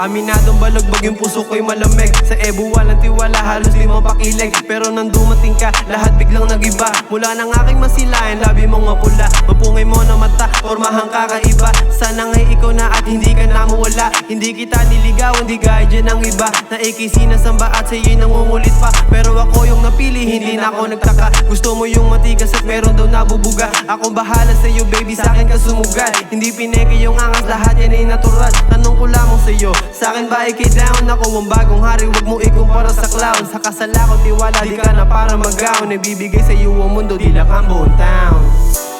Aminadong balagbag yung puso ko'y malamig. Sa Ebu walang tiwala halos di mapakilig. Pero nang dumating ka lahat biglang nagiba. Mula ng aking masilayan labi mong mapula. Mapungay mo na mata formahan kakaiba Sana nga'y ikaw na at hindi ka na mawala. Hindi kita niligawan di gaya dyan ang iba. Na ikisinasamba at sa'yo'y nangungulit pa. Pero ako yung napili hindi na ako nagtaka. Gusto mo yung matigas at meron daw nabubuga. Ako bahala sa'yo baby sa akin ka sumugal. Hindi pineke yung angas lahat yan ay natural. Tanong ko lamang sa'yo Sa akin ba ikay down? Ako ang bagong hari Huwag mo ikumpara sa clown. Sa kasala ko tiwala Di ka na para mag-gown. Ibibigay sa'yo ang mundo Di lang ang buong town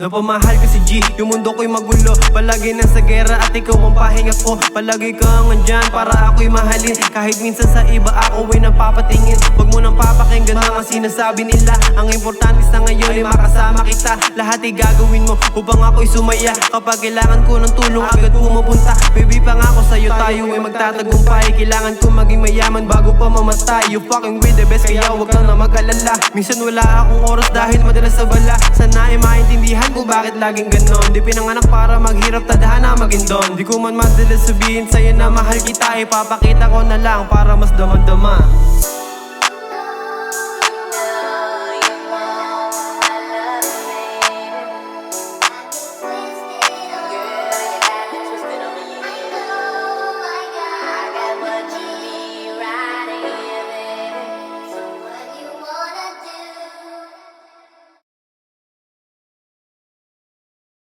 Napamahal ko si G, yung mundo ko'y magulo. Palagi nasa gera at ikaw ang pahinga ko. Palagi kang andyan para ako'y mahalin. Kahit minsan sa iba ako ay napapatingin. Huwag mo nang papakinggan mga sinasabi nila. Ang importante sa ngayon ay makasama kita. Lahat ay gagawin mo upang ako'y sumaya. Kapag kailangan ko ng tulong agad pumupunta Baby pangako sa'yo tayo ay magtatagumpay. Kailangan ko maging mayaman bago pa mamatay. You fucking with the best kaya huwag kang na mag-alala. Minsan wala akong oras dahil madalas sa bala. Sana ay maintindihan kung bakit laging ganon? Di pinanganak para maghirap tadhana maging don. Di ko man madalas sabihin sa'yo na mahal kita Ipapakita ko na lang para mas damang-dama